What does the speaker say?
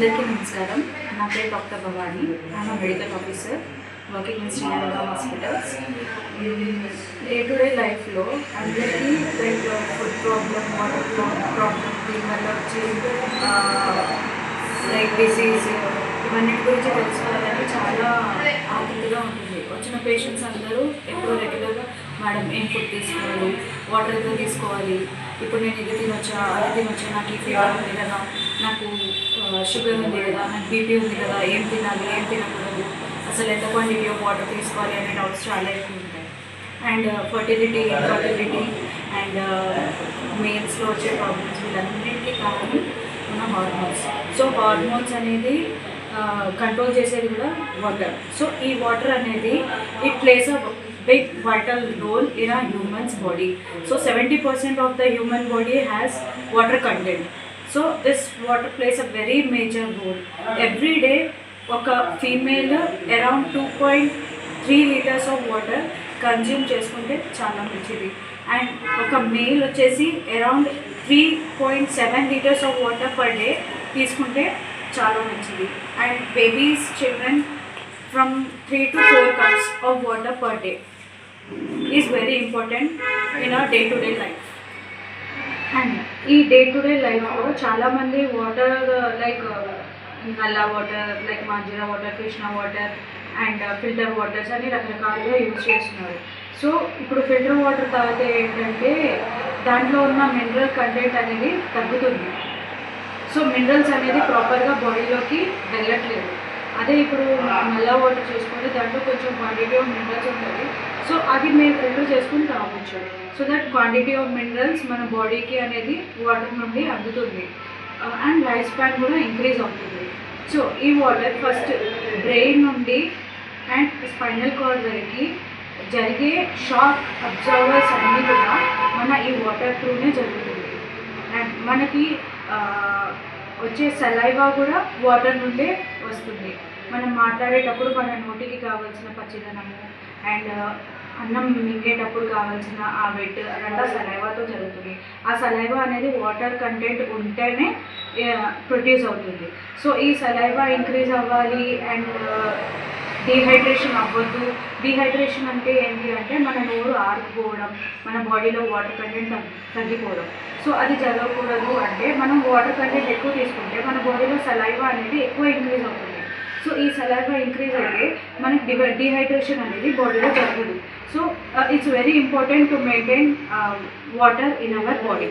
అందరికీ నమస్కారం. నా పేరు డాక్టర్ భవానీ. ఆమె medical officer working in Srinagar hospitals day to day లైఫ్లో అందరికీ like food problem water problem దీనివల్ల వచ్చి లైక్ డిసీజ్ ఇవన్నిటి గురించి తెలుసుకోవాలని చాలా ఆతృతగా ఉంటుంది. వచ్చిన పేషెంట్స్ అందరూ ఎక్కువ రెగ్యులర్గా మేడం ఏం ఫుడ్ తీసుకోవాలి? వాటర్ ఎంత తీసుకోవాలి? ఇప్పుడు నేను ఇది తినొచ్చా అది తినొచ్చా నాకు ఈ ఫీవర్ ఉంది కదా నాకు షుగర్ ఉంది కదా నాకు బీపీ ఉంది కదా ఏం తినాలి ఏం తినకూడదు అసలు ఎంత క్వాంటిటీ ఆఫ్ వాటర్ తీసుకోవాలి అనే డౌట్స్ చాలా ఎక్కువ ఉంటాయి. అండ్ ఫర్టిలిటీ ఇన్ఫర్టిలిటీ అండ్ మెయిన్స్లో వచ్చే ప్రాబ్లమ్స్ వీళ్ళన్నింటికి కారణం ఉన్న హార్మోన్స్ సో హార్మోన్స్ అనేది uh, కంట్రోల్ చేసేది కూడా వాటర్ సో ఈ వాటర్ అనేది it plays a big vital role in a humans body so seventy percent of the human body has water content so this water plays a very major role every day ఒక female around two point three litres of water consume చేసుకుంటే చాలా మంచిది. And ఒక male వచ్చేసి around three point seven litres of water per day తీసుకుంటే చాలా మంచిది. And babies children from three to four cups of water per day is very important in our day to day life and ఈ day to day లైఫ్లో చాలామంది water like నల్లా water like Manjira water Krishna water and filter waters అని రకరకాలుగా use చేస్తున్నారు. So ఇప్పుడు filter water తాగితే ఏంటంటే దాంట్లో ఉన్న మినరల్ కంటెంట్ అనేది తగ్గుతుంది. సో మినరల్స్ అనేది ప్రాపర్గా బాడీలోకి వెళ్ళట్లేదు. అదే ఇప్పుడు నల్ల వాటర్ చేసుకుంటే దాంట్లో కొంచెం క్వాంటిటీ ఆఫ్ మినరల్స్ ఉంటుంది. సో అది మేము ఫిల్టర్ చేసుకుని తాగొచ్చు. So that quantity of minerals మన బాడీకి అనేది వాటర్ నుండి అందుతుంది. అండ్ లైఫ్ స్పాన్ కూడా ఇంక్రీజ్ అవుతుంది. సో ఈ వాటర్ ఫస్ట్ బ్రెయిన్ నుండి అండ్ స్పైనల్ కార్డ్ వరకు జరిగే షాక్ అబ్జర్వర్స్ అన్నీ కూడా మన ఈ వాటర్ త్రూనే జరుగుతుంది. అండ్ మనకి uh, వచ్చే సలైవా కూడా వాటర్ నుండే వస్తుంది. మనం మాట్లాడేటప్పుడు మన నోటికి కావాల్సిన పచ్చిదనము అండ్ అన్నం మింగేటప్పుడు కావాల్సిన ఆ వెట్ అదంతా సలైవాతో జరుగుతుంది. ఆ సలైవా అనేది వాటర్ కంటెంట్ ఉంటేనే ప్రొడ్యూస్ అవుతుంది. సో ఈ సలైవా ఇంక్రీజ్ అవ్వాలి అండ్ డీహైడ్రేషన్ అవ్వద్దు. డీహైడ్రేషన్ అంటే ఏంటి అంటే మన నోరు ఆరిపోవడం మన బాడీలో వాటర్ కంటెంట్ తగ్గిపోవడం. సో అది జరగకూడదు అంటే మనం వాటర్ కంటెంట్ ఎక్కువ తీసుకుంటే మన బాడీలో సలైవా అనేది ఎక్కువ ఇంక్రీజ్ అవుతుంది. సో ఈ సలైవా ఇంక్రీజ్ అయితే మనకి డిహై డీహైడ్రేషన్ అనేది బాడీలో జరగదు. So it's very important to maintain water in our body